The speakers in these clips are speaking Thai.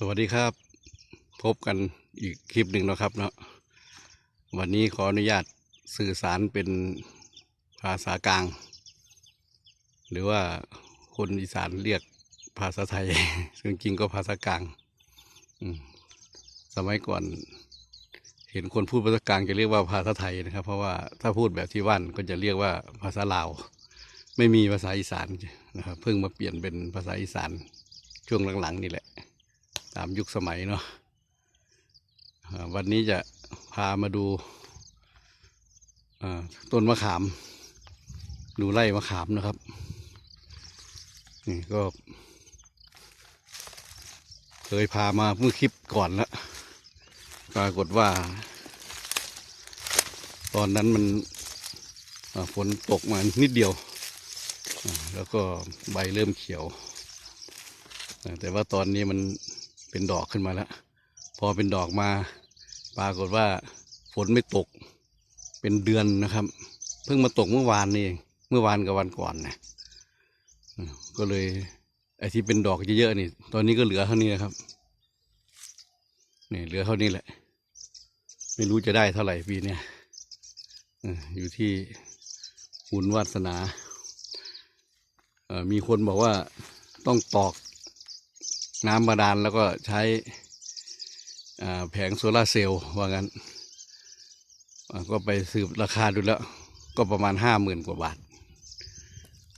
สวัสดีครับ พบกันอีกคลิปหนึ่งนะครับเนาะวันนี้ขออนุญาตสื่อสารเป็นภาษากลาง หรือว่าคนอีสานเรียกภาษาไทย ซึ่งจริงก็ภาษากลางสมัยก่อน เห็นคนพูดภาษากลางจะเรียกว่าภาษาไทยนะครับ เพราะว่าถ้าพูดแบบที่ว่านก็จะเรียกว่าภาษาลาว ไม่มีภาษาอีสานนะครับ เพิ่งมาเปลี่ยนเป็นภาษาอีสานช่วงหลังๆนี่แหละ ตามยุคสมัยเนาะวันนี้จะพามาดูต้นมะขาม ดูไร่มะขามนะครับ นี่ก็เคยพามาเมื่อคลิปก่อนแล้วปรากฏว่า ตอนนั้นมันฝนตกมานิดเดียว แล้วก็ใบเริ่มเขียว แต่ว่าตอนนี้มัน เป็นดอกขึ้นมาแล้ว พอเป็นดอกมาปรากฏว่าฝนไม่ตกเป็นเดือนนะครับ เพิ่งมาตกเมื่อวานนี่เองเมื่อวานกับวันก่อนนะก็เลยไอ้ที่เป็นดอกเยอะๆนี่ ตอนนี้ก็เหลือเท่านี้นะครับนี่เหลือเท่านี้แหละ ไม่รู้จะได้เท่าไหร่ปีเนี้ยอยู่ที่บุญวาสนาเอ่อมีคนบอกว่าต้องตอก น้ำบาดาลแล้วก็ใช้แผงโซลาเซลล์ว่างั้น ก็ไปสืบราคาดูแล้ว ก็ประมาณห้าหมื่นกว่าบาท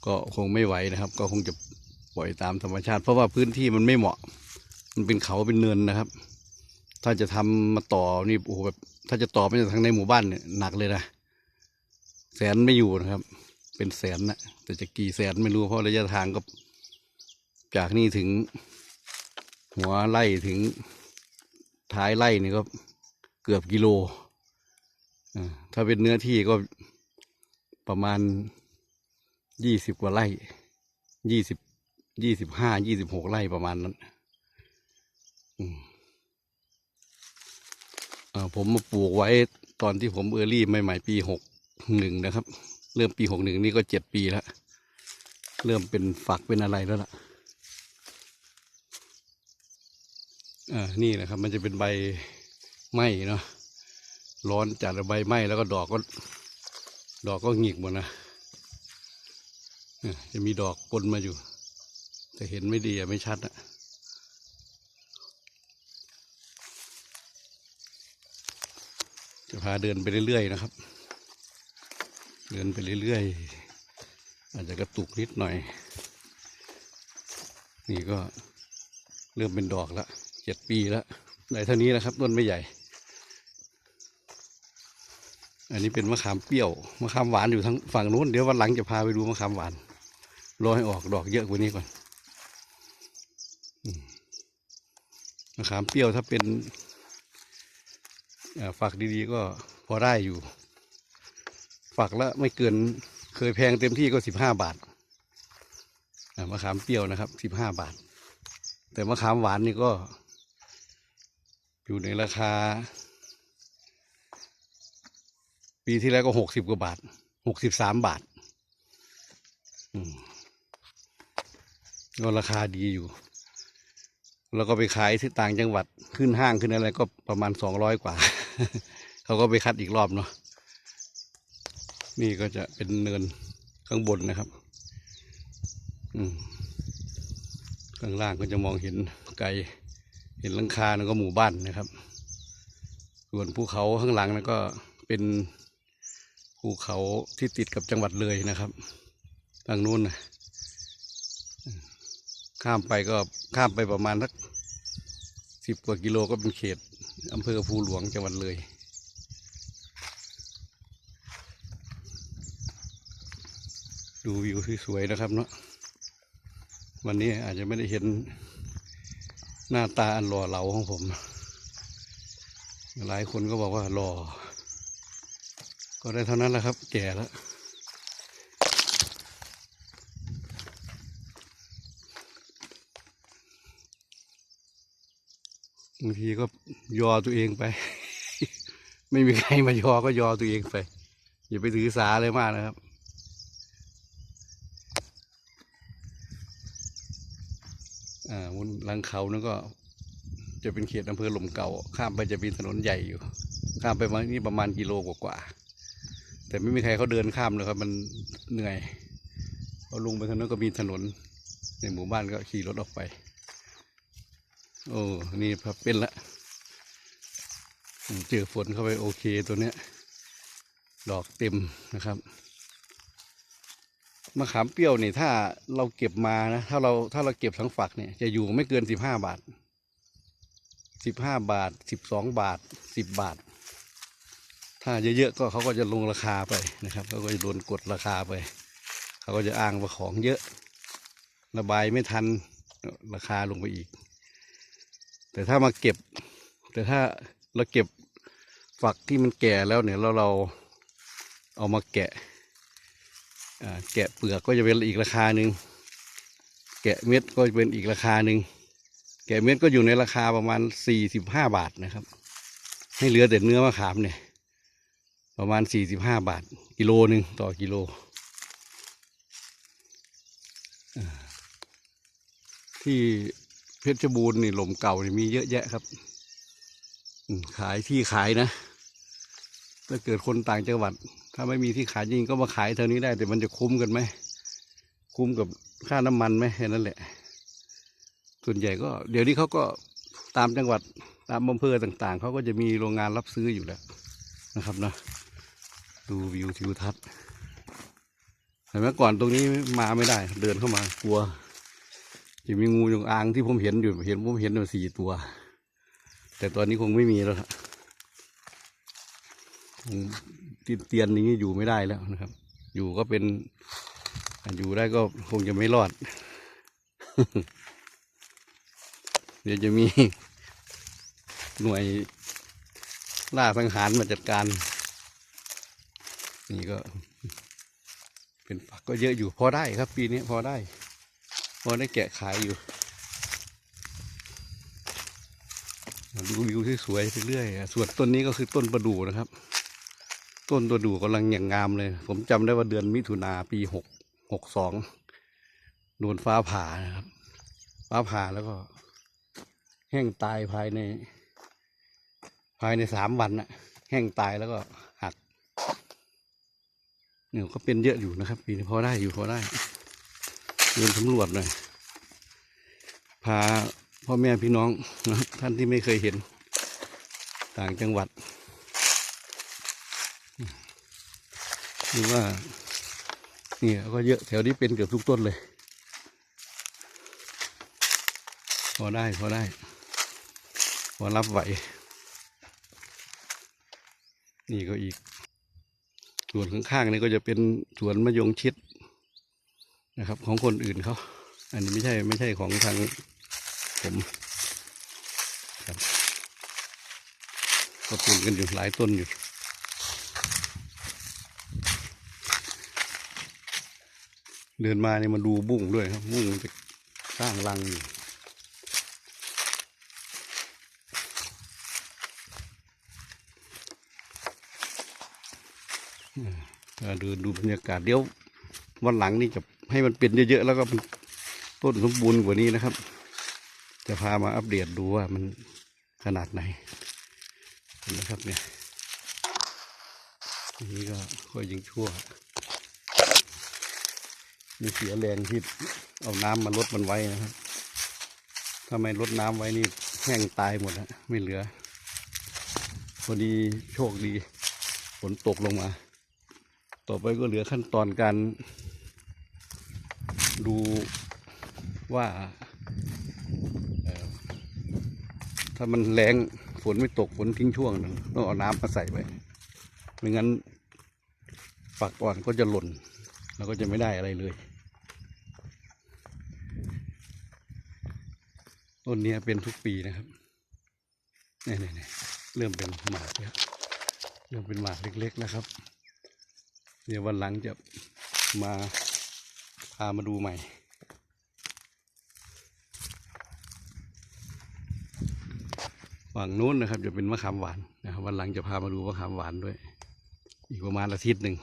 ก็คงไม่ไหวนะครับ ก็คงจะปล่อยตามธรรมชาติ เพราะว่าพื้นที่มันไม่เหมาะ มันเป็นเขาเป็นเนินนะครับ ถ้าจะทำมาต่อนี่โอ้โหแบบถ้าจะต่อไปจากทางในหมู่บ้านเนี่ยหนักเลยนะแสนไม่อยู่นะครับ เป็นแสนนะแต่จะกี่แสนไม่รู้เพราะระยะทางก็จากนี่ถึง หัวไล่ถึงท้ายไล่นี่ก็เกือบกิโลอ่าถ้าเป็นเนื้อที่ก็ประมาณยี่สิบกว่าไร่ยี่สิบยี่สิบห้ายี่สิบหกไร่ประมาณนั้นอืมเอ่อผมมาปลูกไว้ตอนที่ผมเออรี่ใหม่ๆปีหกหนึ่งนะครับ เริ่มปีหกหนึ่งนี่ก็เจ็ดปีแล้ว เริ่มเป็นฝักเป็นอะไรแล้วล่ะ นี่นะครับ มันจะเป็นใบไหม้เนาะร้อนจัดใบไหม้แล้วก็ดอกก็ ดอกก็หงิกหมดนะจะมีดอกปนมาอยู่ แต่เห็นไม่ดีอะไม่ชัดอะจะพาเดินไปเรื่อยๆนะครับ เดินไปเรื่อยๆ อาจจะกระตุกนิดหน่อย นี่ก็เริ่มเป็นดอกแล้ว จ็ดปีแล้วได้เท่านี้นะครับต้นไม่ใหญ่ อันนี้เป็นมะขามเปรี้ยวมะขามหวานอยู่ทั้งฝั่งนู้นเดี๋ยววันหลังจะพาไปดูมะขามหวานรอให้ออกดอกเยอะกว่านี้ก่อนมะขามเปรี้ยวถ้าเป็นฝักดีๆก็พอได้อยู่ ฝักละไม่เกินเคยแพงเต็มที่ก็สิบห้าบาทมะขามเปรี้ยวนะครับสิบห้าบาท แต่มะขามหวานนี่ก็ อยู่ในราคา ปีที่แล้วก็หกสิบกว่าบาทหกสิบสามบาทอืมก็ราคาดีอยู่ แล้วก็ไปขายที่ต่างจังหวัดขึ้นห้างขึ้นอะไรก็ประมาณสองร้อยกว่า เขาก็ไปคัดอีกรอบเนาะนี่ก็จะเป็นเนินข้างบนนะครับอืมข้างล่างก็จะมองเห็นไกล เห็นลังคาแล้วก็หมู่บ้านนะครับ ส่วนภูเขาข้างหลังนั่นก็เป็นภูเขาที่ติดกับจังหวัดเลยนะครับทางนู้นนะข้ามไปก็ข้ามไปประมาณสักสิบกว่ากิโลก็เป็นเขตอำเภอภูหลวงจังหวัดเลยดูวิวสวยๆนะครับเนาะวันนี้อาจจะไม่ได้เห็น หน้าตาอันหล่อเหลาของผม หลายคนก็บอกว่าหล่อ ก็ได้เท่านั้นแหละครับ แก่แล้วบางทีก็ยอตัวเองไป ไม่มีใครมายอก็ยอตัวเองไป อย่าไปถือสาเลยมากนะครับ อ่า บนหลังเขานั่นก็ จะเป็นเขตอำเภอหล่มเก่า ข้ามไปจะมีถนนใหญ่อยู่ ข้ามไปมานี่ประมาณกิโลกว่าๆแต่ไม่มีใครเขาเดินข้ามเลยครับ มันเหนื่อยพอลงไปทางนั้นก็มีถนน ในหมู่บ้านก็ขี่รถออกไป โอ้นี่พับเป็นละเจอฝนเข้าไปโอเคตัวเนี้ย ดอกเต็มนะครับ มะขามเปรี้ยวนี่ถ้าเราเก็บมานะถ้าเราถ้าเราเก็บทั้งฝักเนี่ยจะอยู่ไม่เกินสิบห้าบาทสิบห้าบาทสิบสองบาทสิบบาท ถ้าเยอะๆก็เขาก็จะลงราคาไปนะครับเขาก็จะโดนกดราคาไป เขาก็จะอ้างว่าของเยอะ ระบายไม่ทันราคาลงไปอีก แต่ถ้ามาเก็บ แต่ถ้าเราเก็บฝักที่มันแก่แล้วเนี่ยแล้วเราเอามาแกะ แกะเปลือกก็จะเป็นอีกราคาหนึ่งแกะเม็ดก็จะเป็นอีกราคาหนึ่งแกะเม็ดก็อยู่ในราคาประมาณสี่สิบห้าบาทนะครับ ให้เหลือแต่เนื้อมะขามเนี่ย ประมาณสี่สิบห้าบาท กิโลหนึ่งต่อกิโล ที่เพชรบูรณ์นี่หล่มเก่านี่มีเยอะแยะครับ ขายที่ขายนะ ถ้าเกิดคนต่างจังหวัด ถ้าไม่มีที่ขายจริงก็มาขายเท่านี้ได้ แต่มันจะคุ้มกันไหม คุ้มกับค่าน้ำมันไหมแค่นั้นแหละ ส่วนใหญ่ก็ เดี๋ยวนี้เขาก็ตามจังหวัดตามอำเภอต่าง ๆเขาก็จะมีโรงงานรับซื้ออยู่แล้วนะครับนะดูวิวทิวทัศน์แต่เมื่อก่อนตรงนี้มาไม่ได้ เดินเข้ามากลัวจะมีงูจงอางที่ผมเห็นอยู่เห็นผมเห็นอยู่สี่ตัว แต่ตอนนี้คงไม่มีแล้วครับ คงที่เตียนนี้อยู่ไม่ได้แล้วนะครับ อยู่ก็เป็นอยู่ได้ก็คงจะไม่รอด เดี๋ยวจะมีหน่วยล่าสังหารมาจัดการ นี่ก็ เป็นฝักก็เยอะอยู่พอได้ครับ ปีนี้พอได้ พอได้แกะขายอยู่ดูวิวสวยไปเรื่อยส่วนต้นนี้ก็คือต้นประดู่นะครับ ต้นประดู่กำลังอย่างงามเลย ผมจำได้ว่าเดือนมิถุนาปีหกหกสองโดนฟ้าผ่านะครับ ฟ้าผ่าแล้วก็ แห้งตายภายใน ภายในสามวันน่ะแห้งตายแล้วก็หักเนี่ยก็เป็นเยอะอยู่นะครับ ปีนี้พอได้อยู่พอได้เดินสำรวจหน่อยพาพ่อแม่พี่น้องนะท่านที่ไม่เคยเห็น ต่างจังหวัด หรือว่าเนี่ยก็เยอะแถวนี้เป็นเกือบทุกต้นเลย พอได้พอได้ พอรับไหว นี่ก็อีก ส่วนข้างๆนี่ก็จะเป็นสวนมะยงชิดนะครับ ของคนอื่นเขา อันนี้ไม่ใช่ไม่ใช่ของทางผมครับก็ปลูกกันอยู่หลายต้นอยู่ เดินมาเนี่ยมาดูบุ้งด้วยครับบุ้งจะสร้างรังอยู่เออดูดูบรรยากาศเดี๋ยววันหลังนี่จะให้มันเป็นเยอะๆแล้วก็มันต้นสมบูรณ์กว่านี้นะครับ จะพามาอัปเดตดูว่ามันขนาดไหนนไหมครับเนี่ยอันนี้ก็ค่อยยิงชั่ว มีเสียแรงที่เอาน้ำมาลดมันไว้นะครับถ้าไม่ลดน้ำไว้นี่แห้งตายหมดนะไม่เหลือ พอดีโชคดีฝนตกลงมา ต่อไปก็เหลือขั้นตอนการ ดูว่าถ้ามันแรงฝนไม่ตกฝนทิ้งช่วงหนึ่งต้องเอาน้ำมาใส่ไว้ไม่งั้นฝักอ่อนก็จะหล่น แล้วก็จะไม่ได้อะไรเลย ต้นนี้เป็นทุกปีนะครับนี่นี่นี่เริ่มเป็นหมากแล้วเริ่มเป็นหมากเล็กๆนะครับ เดี๋ยววันหลังจะมาพามาดูใหม่ ฝั่งนู้นนะครับ จะเป็นมะขามหวานนะครับวันหลังจะพามาดูมะขามหวานด้วย อีกประมาณอาทิตย์หนึ่ง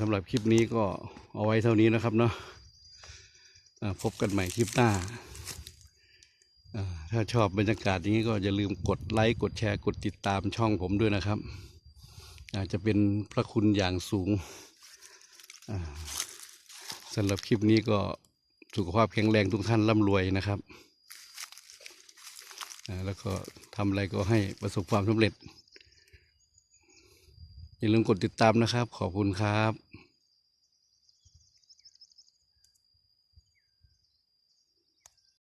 สำหรับคลิปนี้ก็เอาไว้เท่านี้นะครับเนาะพบกันใหม่คลิปหน้า ถ้าชอบบรรยากาศอย่างนี้ก็อย่าลืมกดไลค์กดแชร์กดติดตามช่องผมด้วยนะครับ อาจจะเป็นพระคุณอย่างสูงสำหรับคลิปนี้ก็สุขภาพแข็งแรงทุกท่านร่ำรวยนะครับ แล้วก็ทำอะไรก็ให้ประสบความสำเร็จ อย่าลืมกดติดตามนะครับ ขอบคุณครับ